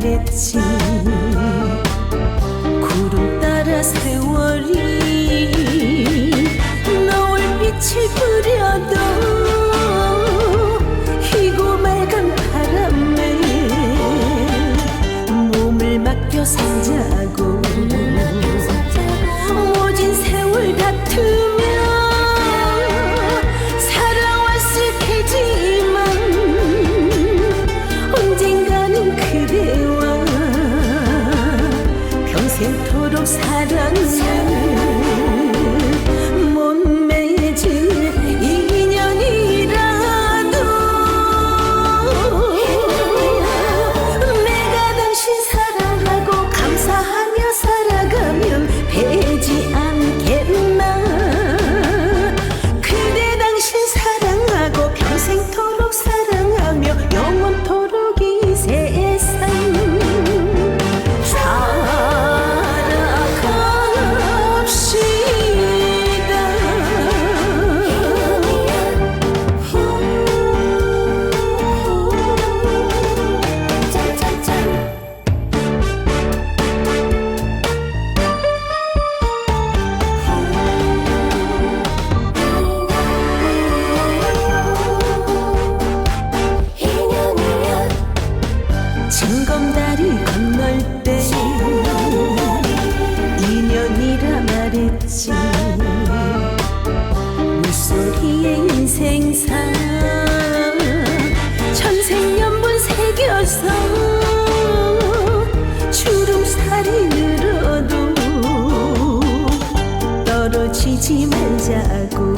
れち sarılsın 다리 건널 때 인연이라 말했지. 물소리의 인생사 천생연분 새겨서 주름살이 늘어도 떨어지지 말자고.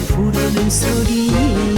부르는 소리.